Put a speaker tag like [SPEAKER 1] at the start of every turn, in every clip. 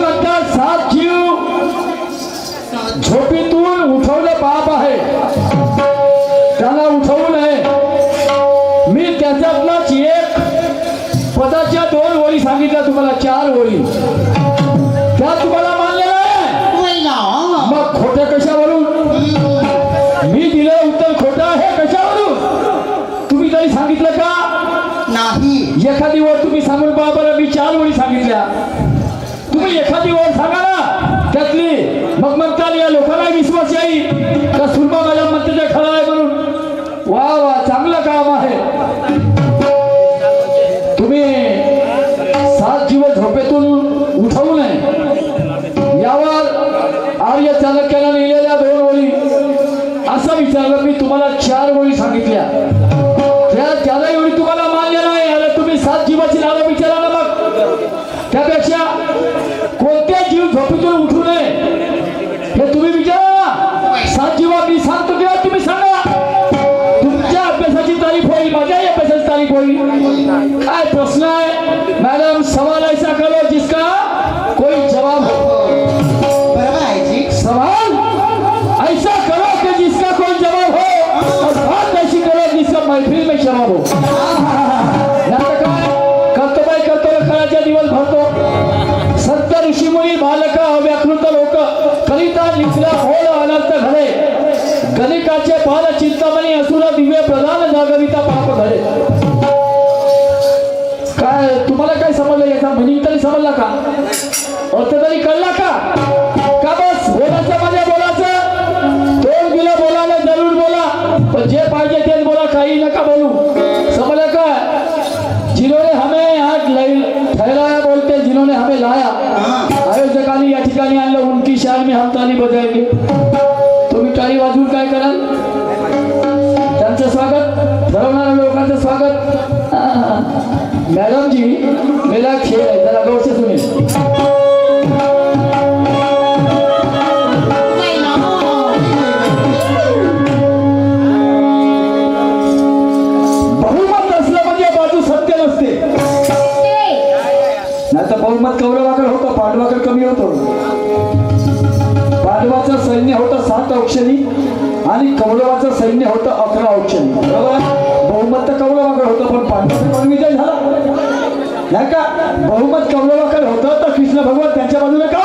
[SPEAKER 1] म्हणतात सात जीव झोपेतून उठवलं पाप आहे. त्याला उठवू नये. मी त्याच्यातलाच एक पदाच्या दोन ओळी सांगितल्या तुम्हाला चार ओळी. त्या तुम्हाला मान्य नाही.
[SPEAKER 2] ना
[SPEAKER 1] मग खोटं कशावरून? मी दिलेलं उत्तर खोटं आहे कशावरून? तुम्ही तरी सांगितलं का?
[SPEAKER 2] नाही.
[SPEAKER 1] एखादी ओळ तुम्ही सांगून पहा बरं मी चार ओळी सांगितल्या. तुम्ही सात जीवाची नावं विचारा ना मग त्यापेक्षा लिखला होल अनंत घडे गणिकाचे पाल चिंतामणी असुर दिव्य प्रधान जागविता पाप घडे काय तुम्हाला काय समजलं याचा? मिनिंग तरी समजला का? अर्थ तरी कळला का? का बस? बोलायचं म्हणजे बोलायचं. तोंड दिलं बोलायला ज़रूर बोला पण जे पाहिजे तेच बोला काही नका बोलू. समजलं का? जिन्होंने हमें आज लई- ठहराया बोलते जिन्होंने हमें लाया आयोजकांनी या ठिकाणी आणलं मी शान में हम ताली बजाएंगे तुम्ही टाळी वाजवून काय कराल? त्यांचं स्वागत धरवणाऱ्या लोकांचं स्वागत. मॅडमजी मेला खेळ आहे त्याला गौर तुम्ही. सात औक्षणी आणि कौरवाचं सैन्य होतं अकरा औक्षणी. बरोबर? बहुमत तर कौरवाकडे होतं पण पांडवाचा पण विजय झाला. नाही का? बहुमत कौरवाकडे होतं तर कृष्ण भगवान त्यांच्या बाजूला का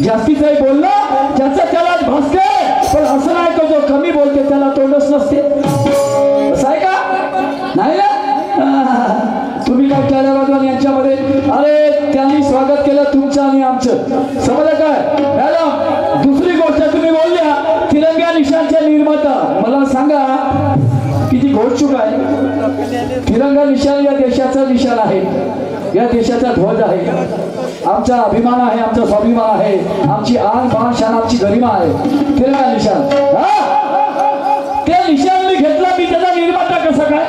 [SPEAKER 1] जास्ती काही बोललं त्याचं त्यालाच भासते पण असं नाही तो जो कमी बोलते त्याला तोंडच नसते? असं आहे का? नाही ना? तुम्ही काय टाळ्या वाजवा यांच्यामध्ये? अरे त्यांनी स्वागत केलं तुमचं आणि आमचं. समजा काय? मॅडम दुसरी गोष्ट तुम्ही बोलल्या तिरंग्या निशाणचे निर्माता. मला सांगा किती घोडचूक आहे? तिरंगा निशाण या देशाचा निशाण आहे. या देशाचा ध्वज आहे. आमचा अभिमान आहे आमचा स्वाभिमान आहे. आमची आन बाण शान आमची गरिमा आहे. तिरंगा निशाण? त्या निशाण मी घेतला मी त्याचा निर्माता कसा काय?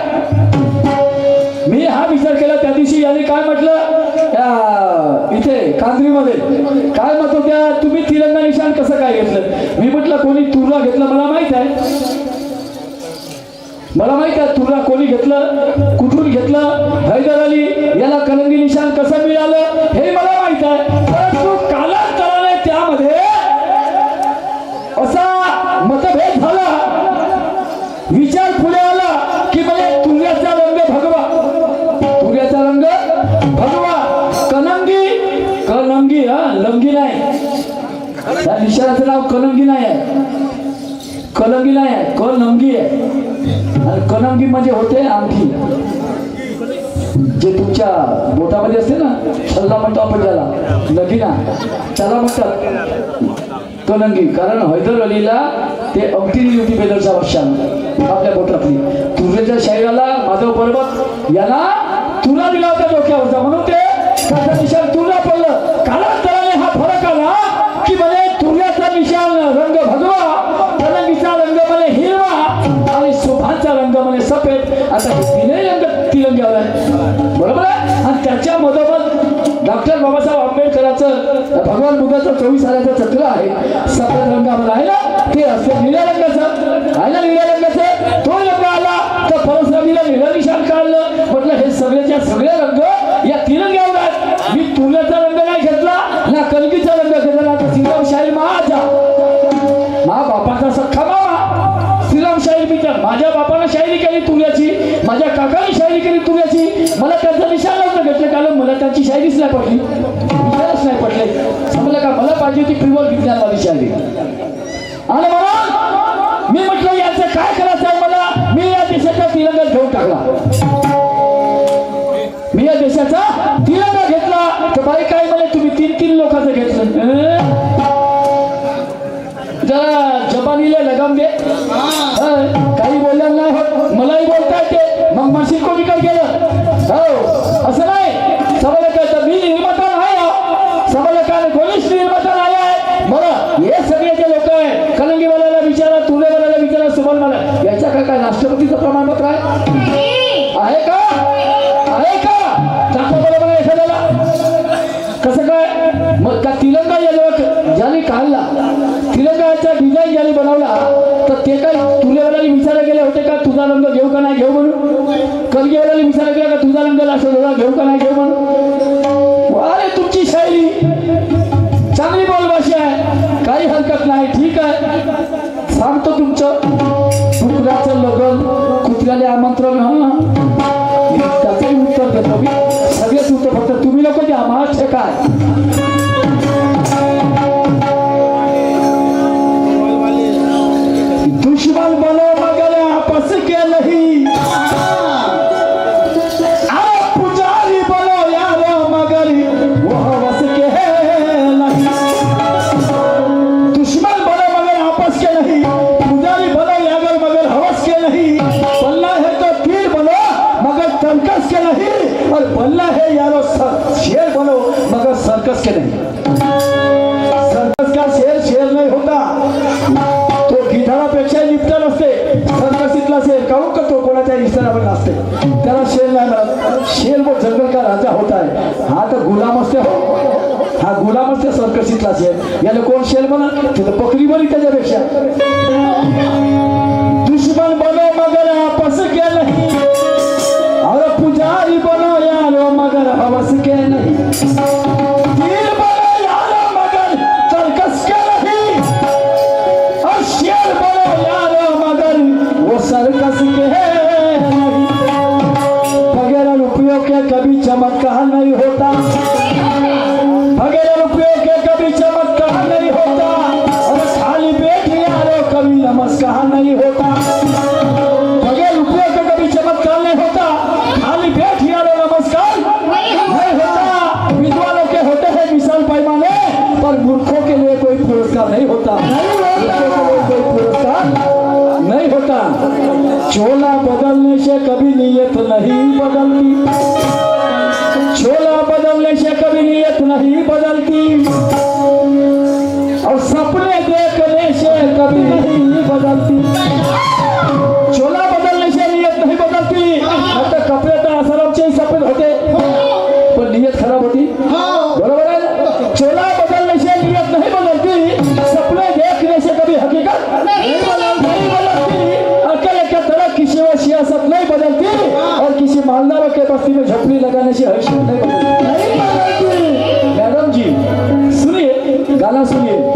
[SPEAKER 1] मी हा विचार केला त्या दिवशी याने काय म्हटलं? इथे कांद्रीमध्ये. काय म्हणतो त्या तुम्ही तिरंगा निशाण कसं काय घेतलं? मी म्हटलं कोणी तुरला घेतलं मला माहीत आहे. मला माहीत आहे तुला कोणी घेतलं कुठून घेतलं? हैदर अली याला कलंगी निशाण कसं मिळालं? हे मला या विषयाचं नाव कलंगी नाही आहे. कलंगी नाही आहे. कलंगी आहे. आणि कलंगी म्हणजे होते आणखी. जे तुमच्या बोटामध्ये असते ना छल्ला म्हणतो आपण ज्याला नगीना त्याला म्हणतात कलंगी. कारण हैदर अलीला ते अगदी युती बेदरच्या वर्षात आपल्या बोटातली. तुझ्या शरीराला माधव पर्वत याला तुला दिला होता डोक्यावरचा. म्हणून ते तुला भगवान मुगाचा चोवीस आल्याचा चक्र आहे. सफेद रंगावर आहे ना ते असते निळ्या रंगाचं. आहे ना निळ्या रंगाचं. तो रंग आला. तर परशुरामीला निळ निशान काढलं. म्हटलं हे सगळ्याच्या सगळे रंग या तिरंग्यावर आहेत. मी तुल्याचा रंग नाही घेतला ना कलगीचा रंग घेतला तर श्रीरामशाही महाजा मा बापाचा सख्खा मामा. श्रीरामशाही मी त्या माझ्या बापानं शायरी केली तुल्याची. माझ्या काकाने शायरी केली तुल्याची. मला त्याचा निशाण नव्हतं घेतलं. कारण मला त्यांची शायरीच नाही पडली. पाहिजे होती प्युअर विज्ञानला विचारली आणि म्हणून मी म्हटलं याचं काय करायचं मला? मी या देशाचा तिरंगा घेऊन टाकला. मुलगीला विचारायचं का तुझा नंबर असं घेऊ का नाही घेऊ म्हणून? अरे तुमची शैली चांगली बोलभाषा आहे. काही हरकत नाही ठीक आहे. सांगतो तुमचं. कुत्र्याचं लग्न कुत्र्याला आमंत्रण त्याचंही उत्तर देतो मी. सगळेच उत्तर फक्त तुम्ही लोक ते आम्हाला काय? यारो शेर बनो मगर सर्कस के नहीं। सर्कस का शेर शेर नहीं होता। तो गिधाडापेक्षा लिप्टन असते। सर्कस इथला शेर काहून का तो कोणाच्या इशारावर असते त्याला शेर नाही म्हणत. शेर वो जंगल का राजा होता है हा तर गुलाम असते हो. हा गुलाम असते सर्कस इथला शेर. याला कोण शेर म्हणा तिथं बकरी बरी त्याच्यापेक्षा. Jesus. 박수님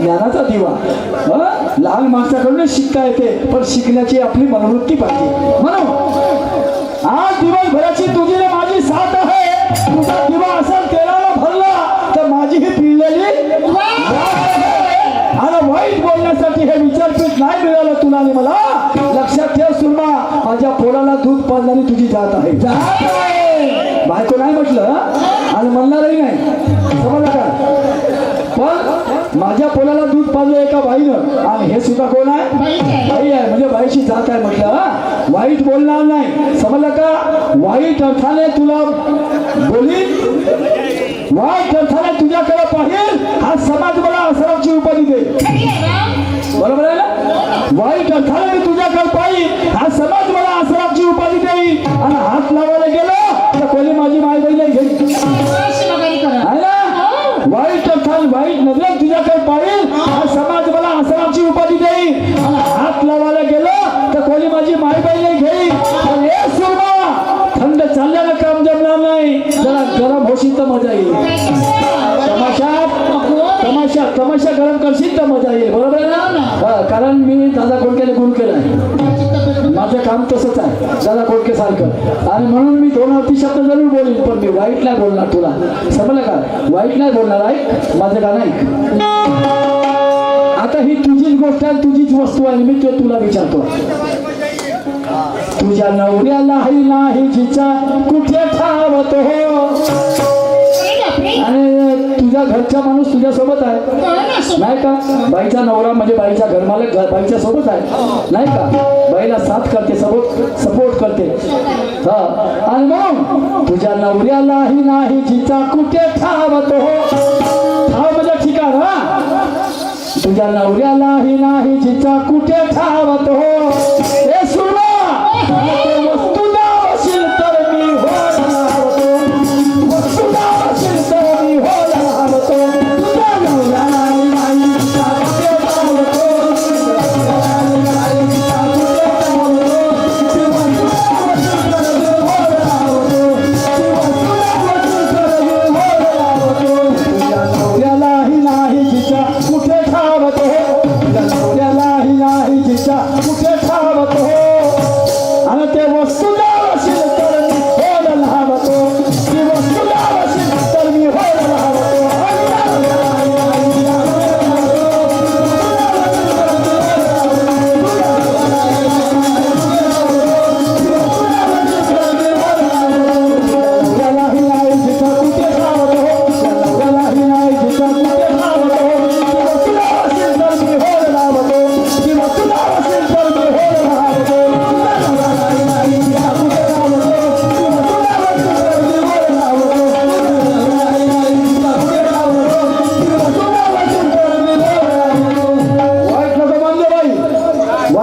[SPEAKER 1] ज्ञानाचा दिवा. लहान माणसाकडून शिकता येते पण शिकण्याची आपली मनोवृत्ती पाहिजे म्हणून आज दिवसभराची तुझी माझी साथ आहे. तुझा दिवा असेल तेलाला भरला तर माझी ही पिळलेली आणि वाईट बोलण्यासाठी हे विचारपीठ नाही मिळालं तुला आणि मला. लक्षात ठेव सुरमा माझ्या पोराला दूध पाजणारी तुझी जात आहे. बायको नाही म्हटलं आणि म्हणणारही नाही. समजलं का? पण माझ्या पोलाला दूध पाजलं एका बाईनं. आणि हे सुद्धा कोण आहे? बाई आहे. म्हणजे बाईची जात आहे म्हटलं हा? वाईट बोलणार नाही. समजलं का? वाईट अर्थाने तुला बोली वाईट अर्थाने तुझ्याकडे पाहिजे हा समाज मला आसराची उपाधी दे बरोबर आहे ना? वाईट अर्थाने मी तुझ्याकडे पाहिजे हा समाज मला आसराची उपाधी देईल. आणि हात लावायला गेलो तर कोणी माझी माय बहिणी घेईल. ना? वाईट अर्थात वाईट नजरेत पाहिजे हा? समाज मला आसराची उपाधी देईल हात लावायला गेलो तर कोणी माझी माय बहिणी घेईल थंड चालल्यानं काम जमणार नाही. जरा गरम होशील तर मजा येईल. तमाशा तमाशा तमाशा गरम करशील तर मजा येईल. बरोबर आहे ना? कारण मी दादा कोणत्याने गुण केलाय माझं काम तसंच आहे. दादा कोटके सारखं. आणि म्हणून मी दोन अर्थी शब्द जरूर बोलीन पण मी वाईट नाही बोलणार तुला. समजलं का? वाईट नाही बोलणार ऐक माझं गाणं ऐक. आता ही तुझीच गोष्ट आहे तुझीच वस्तू आहे मी ते तुला विचारतो. तुझ्या नवऱ्यालाही नाही जिचा कुठे ठावत? हो आणि तुझ्या घरचा माणूस तुझ्या सोबत आहे. नाही का? बाईचा नवरा म्हणजे बाईचा घरमालक घर- बाईच्या सोबत आहे. नाही का? बाईला साथ करते सपोर्ट सपोर्ट करते. हा. आणि मग तुझ्या नवऱ्यालाही नाही जिचा कुठे ठावतो? हो ठाव म्हणजे ठिकाण हा. तुझ्या नवऱ्यालाही नाही जिचा कुठे ठावतो? हो हे